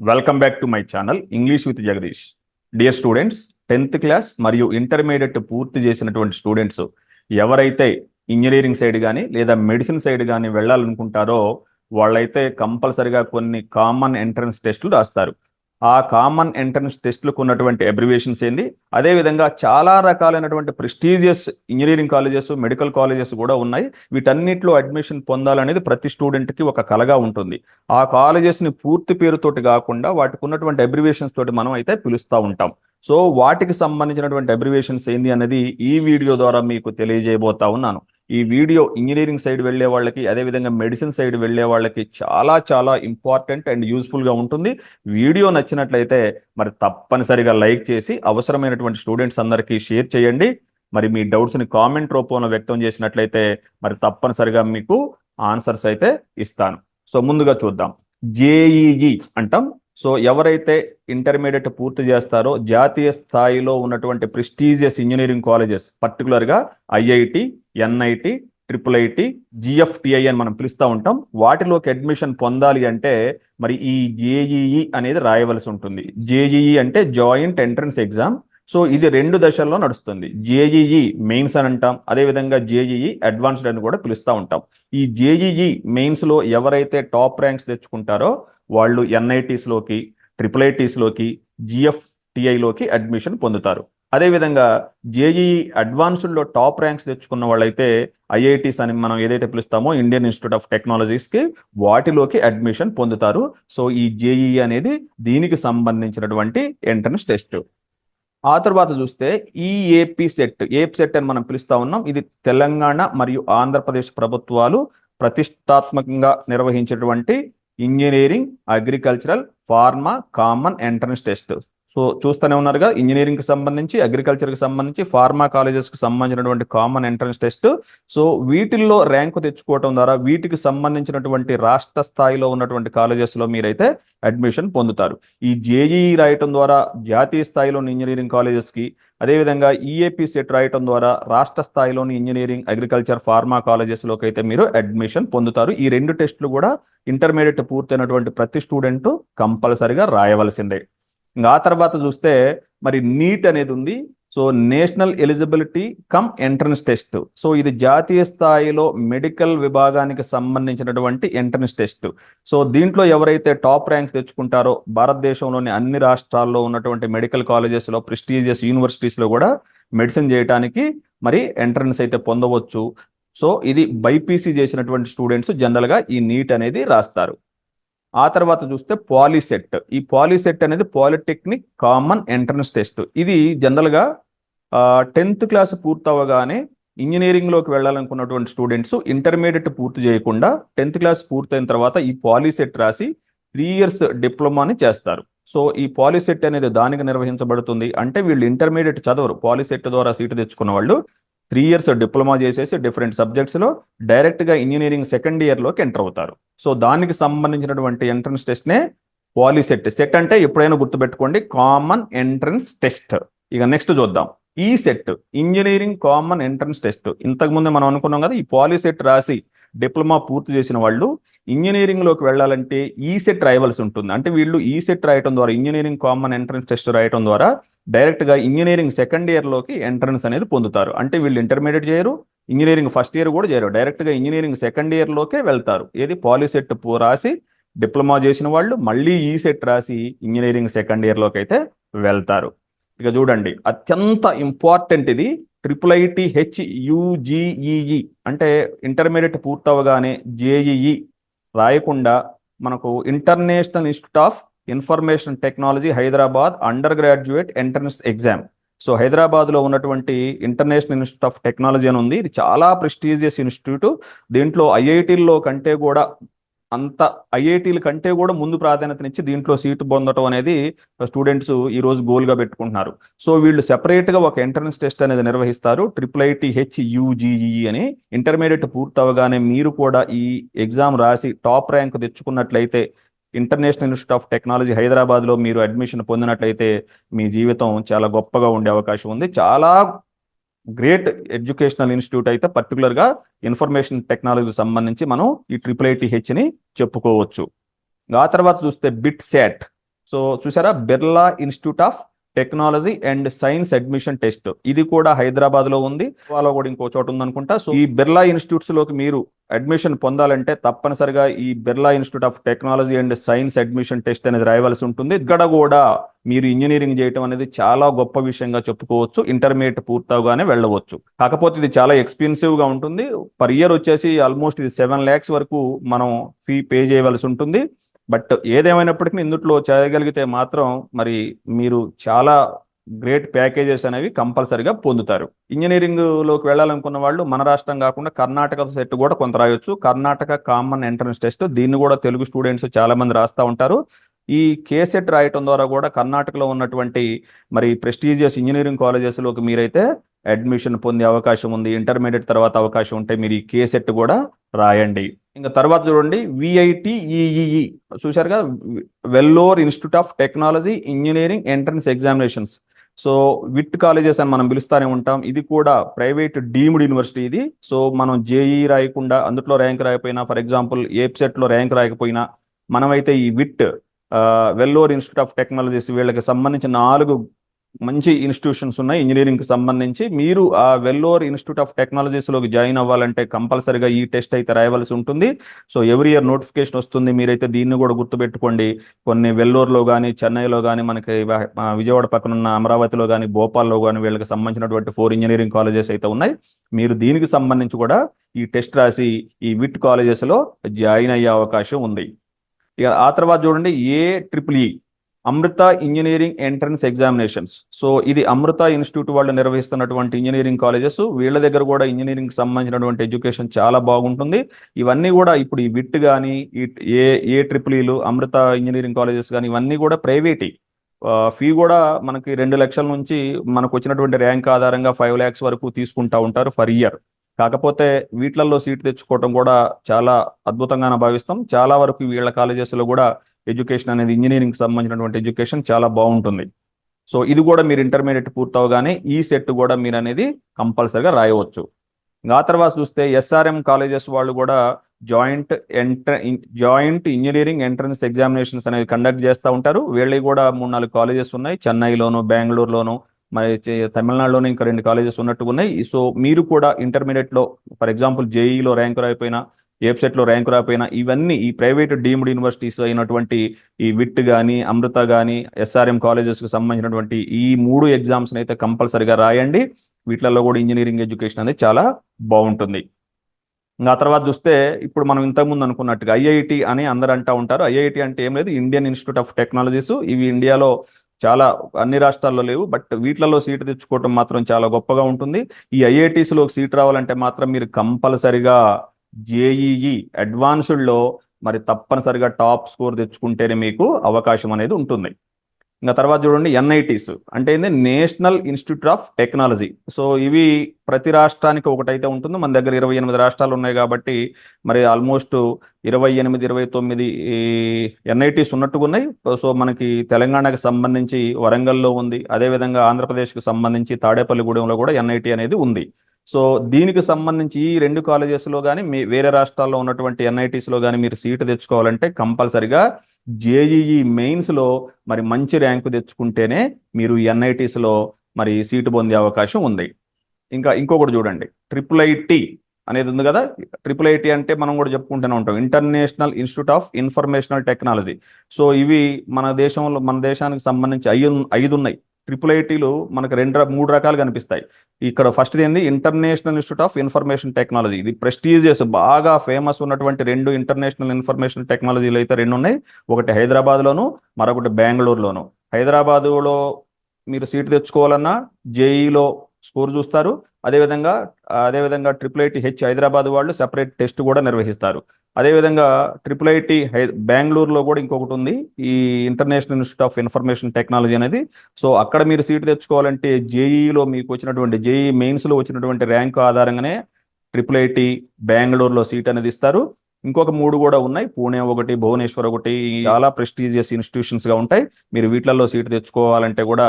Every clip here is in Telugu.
Welcome back to my channel English with Jagadish dear students tenth class మరియు ఇంటర్మీడియట్ పూర్తి చేసినటువంటి స్టూడెంట్స్ ఎవరైతే ఇంజనీరింగ్ సైడ్ కానీ లేదా మెడిసిన్ సైడ్ కానీ వెళ్ళాలనుకుంటారో వాళ్ళైతే కంపల్సరిగా కొన్ని కామన్ ఎంట్రన్స్ టెస్టులు రాస్తారు. ఆ కామన్ ఎంట్రన్స్ టెస్ట్లకు ఉన్నటువంటి అబ్రివేషన్స్ ఏంది? అదేవిధంగా చాలా రకాలైనటువంటి prestigious engineering colleges medical colleges కూడా ఉన్నాయి. వీటన్నిటిలో అడ్మిషన్ పొందాలనేది ప్రతి స్టూడెంట్కి ఒక కలగా ఉంటుంది. ఆ కాలేజెస్ని పూర్తి పేరుతోటి కాకుండా వాటికి ఉన్నటువంటి అబ్రివేషన్స్ తోటి మనం అయితే పిలుస్తూ ఉంటాం. సో వాటికి సంబంధించినటువంటి అబ్రివేషన్స్ ఏంది అనేది ఈ వీడియో ద్వారా మీకు తెలియజేయబోతా ఉన్నాను. ఈ వీడియో ఇంజనీరింగ్ సైడ్ వెళ్ళే వాళ్ళకి అదేవిధంగా మెడిసిన్ సైడ్ వెళ్ళే వాళ్ళకి చాలా చాలా ఇంపార్టెంట్ అండ్ యూస్ఫుల్గా ఉంటుంది. వీడియో నచ్చినట్లయితే మరి తప్పనిసరిగా లైక్ చేసి అవసరమైనటువంటి స్టూడెంట్స్ అందరికీ షేర్ చేయండి. మరి మీ డౌట్స్ని కామెంట్ రూపంలో వ్యక్తం చేసినట్లయితే మరి తప్పనిసరిగా మీకు ఆన్సర్స్ అయితే ఇస్తాను. సో ముందుగా చూద్దాం. జేఈఈ అంటాం. సో ఎవరైతే ఇంటర్మీడియట్ పూర్తి చేస్తారో జాతీయ స్థాయిలో ఉన్నటువంటి ప్రెస్టీజియస్ ఇంజనీరింగ్ కాలేజెస్ పర్టికులర్గా IIT NIT triple IT GFTI అని మనం పిలుస్తూ ఉంటాం. వాటిలోకి అడ్మిషన్ పొందాలి అంటే మరి ఈ జేఈఈ అనేది రాయవలసి ఉంటుంది. జేఈఈ అంటే జాయింట్ ఎంట్రన్స్ ఎగ్జామ్ సో ఇది రెండు దశల్లో నడుస్తుంది. జేఈఈ మెయిన్స్ అని అంటాం. అదేవిధంగా జేఈఈ అడ్వాన్స్డ్ అని కూడా పిలుస్తూ ఉంటాం. ఈ జేఈఈ మెయిన్స్లో ఎవరైతే టాప్ ర్యాంక్స్ తెచ్చుకుంటారో వాళ్ళు ఎన్ఐటీస్లోకి ట్రిపుల్ ఐటీస్లోకి జిఎఫ్టిఐలోకి అడ్మిషన్ పొందుతారు. అదేవిధంగా జేఈఈ అడ్వాన్స్డ్లో టాప్ ర్యాంక్స్ తెచ్చుకున్న వాళ్ళైతే ఐఐటీస్ అని మనం ఏదైతే పిలుస్తామో ఇండియన్ ఇన్స్టిట్యూట్ ఆఫ్ టెక్నాలజీస్కి వాటిలోకి అడ్మిషన్ పొందుతారు. సో ఈ జేఈఈ అనేది దీనికి సంబంధించినటువంటి ఎంట్రన్స్ టెస్ట్. ఆ తర్వాత చూస్తే ఈ ఏపీ సెట్ ఏపీ సెట్ అని మనం పిలుస్తా ఉన్నాం. ఇది తెలంగాణ మరియు ఆంధ్రప్రదేశ్ ప్రభుత్వాలు ప్రతిష్టాత్మకంగా నిర్వహించినటువంటి engineering agricultural pharma common entrance test. So చూస్తూనే ఉన్నారుగా ఇంజనీరింగ్కి సంబంధించి అగ్రికల్చర్కి సంబంధించి ఫార్మా కాలేజెస్కి సంబంధించినటువంటి కామన్ ఎంట్రన్స్ టెస్ట్. సో వీటిల్లో ర్యాంకు తెచ్చుకోవడం ద్వారా వీటికి సంబంధించినటువంటి రాష్ట్ర స్థాయిలో ఉన్నటువంటి కాలేజెస్లో మీరైతే అడ్మిషన్ పొందుతారు. ఈ జేఈఈ రాయటం ద్వారా జాతీయ స్థాయిలోని ఇంజనీరింగ్ కాలేజెస్కి అదేవిధంగా ఈఏపీ సెట్ రాయటం ద్వారా రాష్ట్ర స్థాయిలోని ఇంజనీరింగ్ అగ్రికల్చర్ ఫార్మా కాలేజెస్లోకి అయితే మీరు అడ్మిషన్ పొందుతారు. ఈ రెండు టెస్టులు కూడా ఇంటర్మీడియట్ పూర్తయినటువంటి ప్రతి స్టూడెంట్ కంపల్సరిగా రాయవలసిందే. ఇంకా ఆ తర్వాత చూస్తే మరి నీట్ అనేది ఉంది. So national eligibility cum entrance test. So ఇది జాతీయ స్థాయిలో మెడికల్ విభాగానికి సంబంధించినటువంటి ఎంట్రన్స్ టెస్ట్. సో దీంట్లో ఎవరైతే టాప్ ర్యాంక్స్ తెచ్చుకుంటారో భారతదేశంలోని అన్ని రాష్ట్రాల్లో ఉన్నటువంటి మెడికల్ కాలేజెస్లో ప్రెస్టీజియస్ యూనివర్సిటీస్లో కూడా మెడిసిన్ చేయడానికి మరి ఎంట్రన్స్ అయితే పొందవచ్చు. సో ఇది బైపీసీ చేసినటువంటి స్టూడెంట్స్ జనరల్గా ఈ నీట్ అనేది రాస్తారు. ఆ తర్వాత చూస్తే పాలిసెట్. ఈ పాలిసెట్ అనేది పాలిటెక్నిక్ కామన్ ఎంట్రన్స్ టెస్ట్. ఇది జనరల్గా టెన్త్ క్లాస్ పూర్తవగానే ఇంజనీరింగ్లోకి వెళ్ళాలనుకున్నటువంటి స్టూడెంట్స్ ఇంటర్మీడియట్ పూర్తి చేయకుండా టెన్త్ క్లాస్ పూర్తయిన తర్వాత ఈ పాలిసెట్ రాసి త్రీ ఇయర్స్ డిప్లొమాని చేస్తారు. సో ఈ పాలిసెట్ అనేది దానికి నిర్వహించబడుతుంది. అంటే వీళ్ళు ఇంటర్మీడియట్ చదవరు. పాలిసెట్ ద్వారా సీటు తెచ్చుకున్న వాళ్ళు త్రీ ఇయర్స్ డిప్లొమా చేసేసి డిఫరెంట్ సబ్జెక్ట్స్లో డైరెక్ట్గా ఇంజనీరింగ్ సెకండ్ ఇయర్లోకి ఎంటర్ అవుతారు. సో దానికి సంబంధించినటువంటి ఎంట్రన్స్ టెస్ట్నే పాలిసెట్. సెట్ అంటే ఎప్పుడైనా గుర్తుపెట్టుకోండి కామన్ ఎంట్రన్స్ టెస్ట్. ఇక నెక్స్ట్ చూద్దాం. ఈ CET engineering common entrance test. ఇంతకుముందు మనం అనుకున్నాం కదా ఈ పాలిసెట్ రాసి డిప్లొమా పూర్తి చేసిన వాళ్ళు ఇంజనీరింగ్లోకి వెళ్ళాలంటే ఈసెట్ రాయవలసి ఉంటుంది. అంటే వీళ్ళు ఈసెట్ రాయటం ద్వారా ఇంజనీరింగ్ కామన్ ఎంట్రన్స్ టెస్ట్ రాయటం ద్వారా డైరెక్ట్గా ఇంజనీరింగ్ సెకండ్ ఇయర్లోకి ఎంట్రన్స్ అనేది పొందుతారు. అంటే వీళ్ళు ఇంటర్మీడియట్ చేయరు ఇంజనీరింగ్ ఫస్ట్ ఇయర్ కూడా చేయరు. డైరెక్ట్గా ఇంజనీరింగ్ సెకండ్ ఇయర్లోకే వెళ్తారు. ఏది పాలిసెట్ రాసి డిప్లొమా చేసిన వాళ్ళు మళ్ళీ ఈ సెట్ రాసి ఇంజనీరింగ్ సెకండ్ ఇయర్లోకి అయితే వెళ్తారు. ఇక చూడండి అత్యంత ఇంపార్టెంట్ ఇది. ట్రిపుల్ ఐటి హెచ్ యుజిఈఈ అంటే ఇంటర్మీడియట్ పూర్తవగానే జేఈఈ రాయకుండా మనకు international institute of information technology Hyderabad under graduate entrance exam so హైదరాబాద్లో ఉన్నటువంటి ఇంటర్నేషనల్ ఇన్స్టిట్యూట్ ఆఫ్ టెక్నాలజీ అని ఉంది. ఇది చాలా ప్రెస్టీజియస్ ఇన్స్టిట్యూట్ దీంట్లో ఐఐటీల్లో కంటే కూడా అంత ఐఐటీల కంటే కూడా ముందు ప్రాధాన్యతనిచ్చి దీంట్లో సీటు పొందడం అనేది స్టూడెంట్స్ ఈ రోజు గోల్గా పెట్టుకుంటున్నారు. సో వీళ్ళు సెపరేట్గా ఒక ఎంట్రన్స్ టెస్ట్ అనేది నిర్వహిస్తారు. ట్రిపుల్ ఐటీ హెచ్ యూజీఈ అని. ఇంటర్మీడియట్ పూర్తవగానే మీరు కూడా ఈ ఎగ్జామ్ రాసి టాప్ ర్యాంక్ తెచ్చుకున్నట్లయితే ఇంటర్నేషనల్ ఇన్స్టిట్యూట్ ఆఫ్ టెక్నాలజీ హైదరాబాద్లో మీరు అడ్మిషన్ పొందినట్లయితే మీ జీవితం చాలా గొప్పగా ఉండే అవకాశం ఉంది. చాలా గ్రేట్ ఎడ్యుకేషనల్ ఇన్స్టిట్యూట్ అయితే పర్టికులర్గా ఇన్ఫర్మేషన్ టెక్నాలజీకి సంబంధించి మనం ఈ ట్రిపుల్ ఐటీహెచ్ని చెప్పుకోవచ్చు. ఆ తర్వాత చూస్తే బిట్ సెట్. సో చూసారా? Birla institute of technology and science admission test. ఇది కూడా హైదరాబాద్లో ఉంది. గోవాలో కూడా ఇంకో చోట ఉందనుకుంటా. సో ఈ బిర్లా ఇన్స్టిట్యూట్స్లోకి మీరు అడ్మిషన్ పొందాలంటే తప్పనిసరిగా ఈ Birla institute of technology and science admission test అనేది రాయవలసి ఉంటుంది. ఇక్కడ కూడా మీరు ఇంజనీరింగ్ చేయటం అనేది చాలా గొప్ప విషయంగా చెప్పుకోవచ్చు. ఇంటర్మీడియట్ పూర్తవగానే వెళ్ళవచ్చు. కాకపోతే ఇది చాలా ఎక్స్పెన్సివ్గా ఉంటుంది. పర్ ఇయర్ వచ్చేసి ఆల్మోస్ట్ ఇది సెవెన్ ల్యాక్స్ వరకు మనం ఫీ పే చేయవలసి ఉంటుంది. బట్ ఏదేమైనప్పటికీ ఇందుట్లో చేయగలిగితే మాత్రం మరి మీరు చాలా గ్రేట్ ప్యాకేజెస్ అనేవి కంపల్సరిగా పొందుతారు. ఇంజనీరింగ్లోకి వెళ్ళాలనుకున్న వాళ్ళు మన రాష్ట్రం కాకుండా కర్ణాటక సెట్ కూడా కొంత రాయొచ్చు. కర్ణాటక కామన్ ఎంట్రన్స్ టెస్ట్ దీన్ని కూడా తెలుగు స్టూడెంట్స్ చాలా మంది రాస్తూ ఉంటారు. ఈ కేసెట్ రాయటం ద్వారా కూడా కర్ణాటకలో ఉన్నటువంటి మరి ప్రెస్టీజియస్ ఇంజనీరింగ్ కాలేజెస్లోకి మీరైతే అడ్మిషన్ పొందే అవకాశం ఉంది. ఇంటర్మీడియట్ తర్వాత అవకాశం ఉంటే మీరు ఈ కేసెట్ కూడా రాయండి. ఇంకా తర్వాత చూడండి విఐటి ఈఈఈ కదా? Vellore institute of technology engineering entrance examinations so VIT colleges అని మనం పిలుస్తానే ఉంటాం. ఇది కూడా ప్రైవేట్ డీమ్డ్ యూనివర్సిటీ ఇది. సో మనం జేఈ రాయకుండా అందులో ర్యాంక్ రాయకపోయినా ఫర్ ఎగ్జాంపుల్ ఏప్సెట్లో ర్యాంక్ రాయకపోయినా మనమైతే ఈ VIT Vellore institute of technologies వీళ్ళకి సంబంధించిన నాలుగు మంచి ఇన్స్టిట్యూషన్స్ ఉన్నాయి. ఇంజనీరింగ్కి సంబంధించి మీరు ఆ వెల్లోర్ ఇన్స్టిట్యూట్ ఆఫ్ టెక్నాలజీస్లోకి జాయిన్ అవ్వాలంటే కంపల్సరిగా ఈ టెస్ట్ అయితే రాయవలసి ఉంటుంది. సో ఎవ్రీ ఇయర్ నోటిఫికేషన్ వస్తుంది. మీరైతే దీన్ని కూడా గుర్తుపెట్టుకోండి. కొన్ని వెల్లోర్లో కానీ చెన్నైలో కానీ మనకి విజయవాడ పక్కన ఉన్న అమరావతిలో కానీ భోపాల్లో కానీ వీళ్ళకి సంబంధించినటువంటి ఫోర్ ఇంజనీరింగ్ కాలేజెస్ అయితే ఉన్నాయి. మీరు దీనికి సంబంధించి కూడా ఈ టెస్ట్ రాసి ఈ విట్ కాలేజెస్లో జాయిన్ అయ్యే అవకాశం ఉంది. ఇక ఆ తర్వాత చూడండి A triple E Amrita engineering entrance examinations. So ఇది అమృత ఇన్స్టిట్యూట్ వాళ్ళు నిర్వహిస్తున్నటువంటి ఇంజనీరింగ్ కాలేజెస్. వీళ్ళ దగ్గర కూడా ఇంజనీరింగ్ సంబంధించినటువంటి ఎడ్యుకేషన్ చాలా బాగుంటుంది. ఇవన్నీ కూడా ఇప్పుడు ఈ విట్ కానీ ఈ A A triple Amrita engineering colleges కానీ ఇవన్నీ కూడా ప్రైవేట్. ఫీ కూడా మనకి రెండు లక్షల నుంచి మనకు వచ్చినటువంటి ర్యాంక్ ఆధారంగా ఫైవ్ ల్యాక్స్ వరకు తీసుకుంటా ఉంటారు ఫర్ ఇయర్. కాకపోతే వీటిలలో సీట్ తెచ్చుకోవడం కూడా చాలా అద్భుతంగా భావిస్తాం. చాలా వరకు వీళ్ళ కాలేజెస్లో కూడా ఎడ్యుకేషన్ అనేది ఇంజనీరింగ్ సంబంధించినటువంటి ఎడ్యుకేషన్ చాలా బాగుంటుంది. సో ఇది కూడా మీరు ఇంటర్మీడియట్ పూర్తవగానే ఈ సెట్ కూడా మీరు అనేది కంపల్సరిగా రాయవచ్చు. ఆ తర్వాత చూస్తే ఎస్ఆర్ఎం కాలేజెస్ వాళ్ళు కూడా జాయింట్ ఎంట్ర జాయింట్ ఇంజనీరింగ్ ఎంట్రన్స్ ఎగ్జామినేషన్స్ అనేది కండక్ట్ చేస్తూ ఉంటారు. వీళ్ళకి కూడా మూడు నాలుగు కాలేజెస్ ఉన్నాయి. చెన్నైలోను బెంగళూరులోను మరి తమిళనాడులోనే ఇంకా రెండు కాలేజెస్ ఉన్నట్టుగా ఉన్నాయి. సో మీరు కూడా ఇంటర్మీడియట్లో ఫర్ ఎగ్జాంపుల్ జేఈలో ర్యాంక్ రాయిపోయినా లో ర్యాంక్ రాకపోయినా ఇవన్నీ ఈ ప్రైవేట్ డీమ్డ్ యూనివర్సిటీస్ అయినటువంటి ఈ విట్ కానీ అమృత కానీ ఎస్ఆర్ఎం కాలేజెస్కి సంబంధించినటువంటి ఈ మూడు ఎగ్జామ్స్ని అయితే కంపల్సరిగా రాయండి. వీటిలలో కూడా ఇంజనీరింగ్ ఎడ్యుకేషన్ అనేది చాలా బాగుంటుంది. ఇంకా ఆ తర్వాత చూస్తే ఇప్పుడు మనం ఇంతకుముందు అనుకున్నట్టుగా ఐఐటి అని అందరు అంటూ ఉంటారు. ఐఐటి అంటే ఏం లేదు ఇండియన్ ఇన్స్టిట్యూట్ ఆఫ్ టెక్నాలజీస్. ఇవి ఇండియాలో చాలా అన్ని రాష్ట్రాల్లో లేవు బట్ వీటిలలో సీటు తెచ్చుకోవటం మాత్రం చాలా గొప్పగా ఉంటుంది. ఈ ఐఐటీస్లో సీట్ రావాలంటే మాత్రం మీరు కంపల్సరిగా జేఈఈ అడ్వాన్స్డ్లో మరి తప్పనిసరిగా టాప్ స్కోర్ తెచ్చుకుంటేనే మీకు అవకాశం అనేది ఉంటుంది. ఇంకా తర్వాత చూడండి ఎన్ఐటీస్. అంటే ఏంది? National institute of technology. So ఇవి ప్రతి రాష్ట్రానికి ఒకటైతే ఉంటుంది. మన దగ్గర ఇరవై ఎనిమిది రాష్ట్రాలు ఉన్నాయి కాబట్టి మరి ఆల్మోస్ట్ ఇరవై ఎనిమిది ఇరవై తొమ్మిది ఎన్ఐటీస్ ఉన్నట్టుగా ఉన్నాయి. సో మనకి తెలంగాణకి సంబంధించి వరంగల్లో ఉంది. అదేవిధంగా ఆంధ్రప్రదేశ్కి సంబంధించి తాడేపల్లిగూడెంలో కూడా ఎన్ఐటి అనేది ఉంది. సో దీనికి సంబంధించి ఈ రెండు కాలేజెస్లో కానీ మీ వేరే రాష్ట్రాల్లో ఉన్నటువంటి ఎన్ఐటీస్లో కానీ మీరు సీటు తెచ్చుకోవాలంటే కంపల్సరిగా జేఈఈ మెయిన్స్లో మరి మంచి ర్యాంకు తెచ్చుకుంటేనే మీరు ఎన్ఐటీస్లో మరి సీటు పొందే అవకాశం ఉంది. ఇంకా ఇంకొకటి చూడండి. ట్రిపుల్ ఐటీ అనేది ఉంది కదా? ట్రిపుల్ ఐటీ అంటే మనం కూడా చెప్పుకుంటూనే ఉంటాం. International institute of informational technology. So ఇవి మన దేశంలో మన దేశానికి సంబంధించి ఐదు ఐదు ఉన్నాయి ట్రిపుల్ ఐటీలు మనకు రెండు మూడు రకాలు కనిపిస్తాయి ఇక్కడ ఫస్ట్ ఏంది? International institute of information technology ఇది ప్రెస్టీజియస్ బాగా ఫేమస్ ఉన్నటువంటి రెండు ఇంటర్నేషనల్ ఇన్ఫర్మేషన్ టెక్నాలజీలు అయితే రెండు ఉన్నాయి. ఒకటి హైదరాబాద్లోను మరొకటి బెంగళూరులోను. హైదరాబాదులో మీరు సీటు తెచ్చుకోవాలన్నా జేఈలో స్కోర్ చూస్తారు. అదేవిధంగా అదేవిధంగా ట్రిపుల్ ఐటీ హెచ్ హైదరాబాద్ వాళ్ళు సెపరేట్ టెస్ట్ కూడా నిర్వహిస్తారు. అదేవిధంగా ట్రిపుల్ ఐటీ హై బెంగళూరులో కూడా ఇంకొకటి ఉంది. ఈ international institute of information technology అనేది. సో అక్కడ మీరు సీట్ తెచ్చుకోవాలంటే జేఈలో మీకు వచ్చినటువంటి జేఈ మెయిన్స్లో వచ్చినటువంటి ర్యాంక్ ఆధారంగానే ట్రిపుల్ ఐటీ బెంగళూరులో సీట్ అనేది ఇస్తారు. ఇంకొక మూడు కూడా ఉన్నాయి. పూణే ఒకటి భువనేశ్వర్ ఒకటి చాలా ప్రెస్టీజియస్ ఇన్స్టిట్యూషన్స్గా ఉంటాయి. మీరు వీటిలలో సీటు తెచ్చుకోవాలంటే కూడా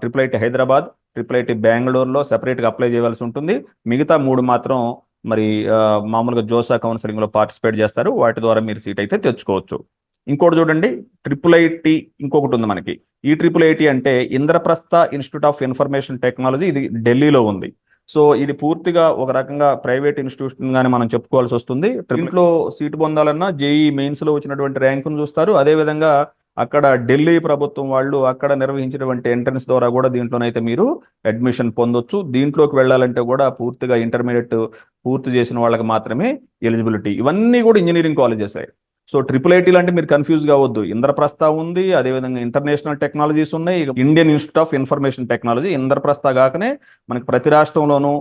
triple IT Hyderabad triple IT బెంగళూరులో సెపరేట్గా అప్లై చేయవలసి ఉంటుంది. మిగతా మూడు మాత్రం మరి మామూలుగా జోసా కౌన్సిలింగ్లో పార్టిసిపేట్ చేస్తారు. వాటి ద్వారా మీరు సీట్ అయితే తెచ్చుకోవచ్చు. ఇంకోటి చూడండి ట్రిపుల్ ఐటి ఇంకొకటి ఉంది మనకి. ఈ ట్రిపుల్ ఐటి అంటే Indraprastha institute of information technology ఇది ఢిల్లీలో ఉంది. సో ఇది పూర్తిగా ఒక రకంగా ప్రైవేట్ ఇన్స్టిట్యూషన్ గానే మనం చెప్పుకోవాల్సి వస్తుంది. దీంట్లో సీటు పొందాలన్నా జేఈ మెయిన్స్లో వచ్చినటువంటి ర్యాంకును చూస్తారు. అదే విధంగా అక్కడ ఢిల్లీ ప్రభుత్వం వాళ్ళు అక్కడ నిర్వహించినటువంటి ఎంట్రన్స్ ద్వారా కూడా దీంట్లోనైతే మీరు అడ్మిషన్ పొందొచ్చు. దీంట్లోకి వెళ్ళాలంటే కూడా పూర్తిగా ఇంటర్మీడియట్ పూర్తి చేసిన వాళ్ళకి మాత్రమే ఎలిజిబిలిటీ. ఇవన్నీ కూడా engineering colleges so triple IT అంటే మీరు కన్ఫ్యూజ్ కావద్దు. ఇంద్రప్రస్థ ఉంది అదేవిధంగా ఇంటర్నేషనల్ టెక్నాలజీస్ ఉన్నాయి. Indian institute of information technology Indraprastha కాకనే మనకి ప్రతి రాష్ట్రంలోనూ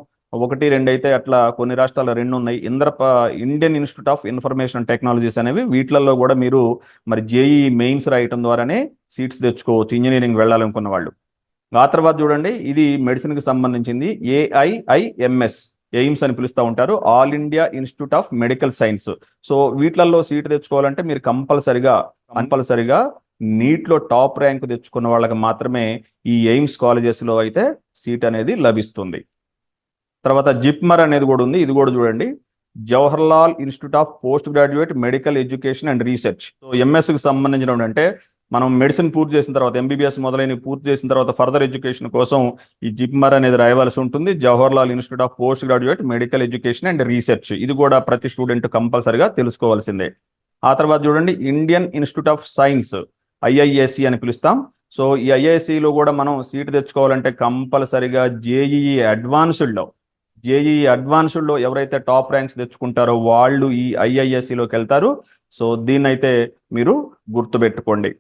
ఒకటి రెండు అయితే అట్లా కొన్ని రాష్ట్రాల్లో రెండు ఉన్నాయి. Indra Indian institute of information technologies అనేవి వీటిలలో కూడా మీరు మరి జేఈ మెయిన్స్ రాయటం ద్వారానే సీట్స్ తెచ్చుకోవచ్చు ఇంజనీరింగ్ వెళ్ళాలనుకున్న వాళ్ళు. ఆ తర్వాత చూడండి ఇది మెడిసిన్కి సంబంధించింది ఏఐఐఎంఎస్ ఎయిమ్స్ అని పిలుస్తూ ఉంటారు. All India institute of medical science. So వీటిలలో seat తెచ్చుకోవాలంటే మీరు కంపల్సరిగా కంపల్సరిగా నీట్లో టాప్ ర్యాంక్ తెచ్చుకున్న వాళ్ళకి మాత్రమే ఈ ఎయిమ్స్ కాలేజెస్లో అయితే సీట్ అనేది లభిస్తుంది. తర్వాత జిప్మర్ అనేది కూడా ఉంది. ఇది కూడా చూడండి. Jawaharlal institute of post graduate medical education and research. So ఎంఎస్కి సంబంధించిన అంటే మనం మెడిసిన్ పూర్తి చేసిన తర్వాత ఎంబీబీఎస్ మొదలైన పూర్తి చేసిన తర్వాత ఫర్దర్ ఎడ్యుకేషన్ కోసం ఈ జిప్మర్ అనేది రాయవలసి ఉంటుంది. Jawaharlal institute of post graduate medical education and research. ఇది కూడా ప్రతి స్టూడెంట్ కంపల్సరిగా తెలుసుకోవాల్సిందే. ఆ తర్వాత చూడండి. Indian institute of science IISc అని పిలుస్తాం. సో ఈ ఐఐఎస్సిలో కూడా మనం సీట్ తెచ్చుకోవాలంటే కంపల్సరిగా జేఈఈ అడ్వాన్స్డ్లో జేఈ అడ్వాన్స్డ్లో ఎవరైతే టాప్ ర్యాంక్స్ తెచ్చుకుంటారో వాళ్ళు ఈ ఐఐఎస్సిలోకి వెళ్తారు. సో దీన్నైతే మీరు గుర్తుపెట్టుకోండి.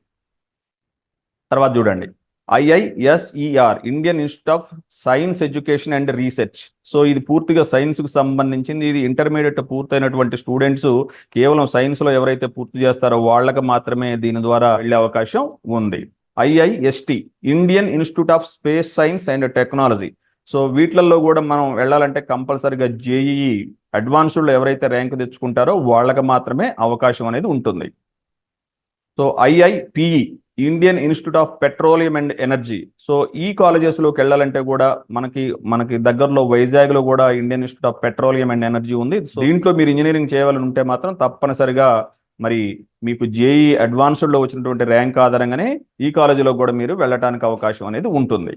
తర్వాత చూడండి. IISER Indian institute of science education and research. So ఇది పూర్తిగా సైన్స్కి సంబంధించింది. ఇది ఇంటర్మీడియట్ పూర్తయినటువంటి స్టూడెంట్స్ కేవలం సైన్స్లో ఎవరైతే పూర్తి చేస్తారో వాళ్ళకి మాత్రమే దీని ద్వారా వెళ్ళే అవకాశం ఉంది. IIST Indian institute of space science and technology. So వీటిలలో కూడా మనం వెళ్ళాలంటే కంపల్సరిగా జేఈఈ అడ్వాన్స్డ్లో ఎవరైతే ర్యాంక్ తెచ్చుకుంటారో వాళ్ళకి మాత్రమే అవకాశం అనేది ఉంటుంది. So IIPE Indian institute of petroleum and energy. So ఈ కాలేజెస్లోకి వెళ్ళాలంటే కూడా మనకి మనకి దగ్గరలో వైజాగ్లో కూడా Indian institute of petroleum and energy ఉంది. సో దీంట్లో మీరు ఇంజనీరింగ్ చేయాలని ఉంటే మాత్రం తప్పనిసరిగా మరి మీకు జేఈ అడ్వాన్స్డ్లో వచ్చినటువంటి ర్యాంక్ ఆధారంగానే ఈ కాలేజీలో కూడా మీరు వెళ్ళటానికి అవకాశం అనేది ఉంటుంది.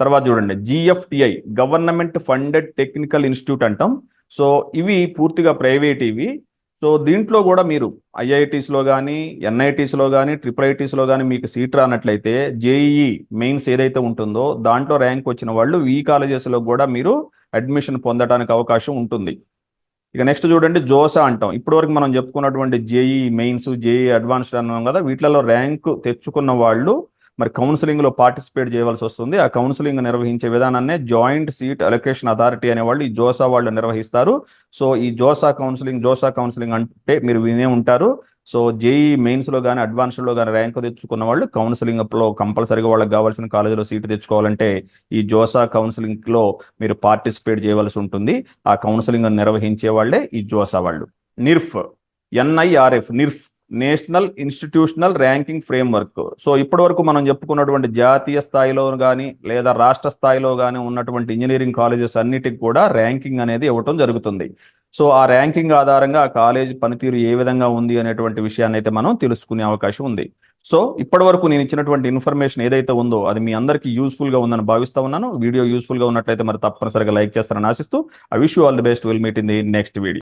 తర్వాత చూడండి GFTI government funded technical institute అంటాం. సో ఇవి పూర్తిగా ప్రైవేట్ ఇవి. సో దీంట్లో కూడా మీరు ఐఐటీస్లో కానీ ఎన్ఐటీస్లో కానీ ట్రిపుల్ ఐటీస్లో కానీ మీకు సీట్ రానట్లయితే జేఈఈ మెయిన్స్ ఏదైతే ఉంటుందో దాంట్లో ర్యాంక్ వచ్చిన వాళ్ళు ఈ కాలేజెస్లో కూడా మీరు అడ్మిషన్ పొందడానికి అవకాశం ఉంటుంది. ఇక నెక్స్ట్ చూడండి జోసా అంటాం. ఇప్పటివరకు మనం చెప్పుకున్నటువంటి జేఈ మెయిన్స్ జేఈ అడ్వాన్స్డ్ అన్నాం కదా వీటిలలో ర్యాంక్ తెచ్చుకున్న వాళ్ళు మరి కౌన్సిలింగ్లో పార్టిసిపేట్ చేయవలసి వస్తుంది. ఆ కౌన్సిలింగ్ నిర్వహించే విధానాన్ని జాయింట్ సీట్ అలొకేషన్ అథారిటీ అనే వాళ్ళు ఈ జోసా వాళ్ళు నిర్వహిస్తారు. సో ఈ జోసా కౌన్సిలింగ్ జోసా కౌన్సిలింగ్ అంటే మీరు వినే ఉంటారు. సో జేఈ మెయిన్స్లో కానీ అడ్వాన్స్డ్లో కానీ ర్యాంక్ తెచ్చుకున్న వాళ్ళు కౌన్సిలింగ్లో కంపల్సరీగా వాళ్ళకి కావాల్సిన కాలేజీలో సీటు తెచ్చుకోవాలంటే ఈ జోసా కౌన్సిలింగ్లో మీరు పార్టిసిపేట్ చేయవలసి ఉంటుంది. ఆ కౌన్సిలింగ్ నిర్వహించే వాళ్ళే ఈ జోసా వాళ్ళు. NIRF NIRF NIRF. National institutional ranking framework. So ఇప్పటి వరకు మనం చెప్పుకున్నటువంటి జాతీయ స్థాయిలో కానీ లేదా రాష్ట్ర స్థాయిలో కానీ ఉన్నటువంటి ఇంజనీరింగ్ కాలేజెస్ అన్నిటికి కూడా ర్యాంకింగ్ అనేది ఇవ్వటం జరుగుతుంది. సో ఆ ర్యాంకింగ్ ఆధారంగా ఆ కాలేజ్ పనితీరు ఏ విధంగా ఉంది అనేటువంటి విషయాన్ని అయితే మనం తెలుసుకునే అవకాశం ఉంది. సో ఇప్పటి వరకు నేను ఇచ్చినటువంటి ఇన్ఫర్మేషన్ ఏదైతే ఉందో అది మీ అందరికీ యూస్ఫుల్గా ఉందని భావిస్తా ఉన్నాను. వీడియో యూస్ఫుల్గా ఉన్నట్లయితే మరి తప్పనిసరిగా లైక్ చేస్తారని ఆశిస్తూ I wish you all the best will meet in the next video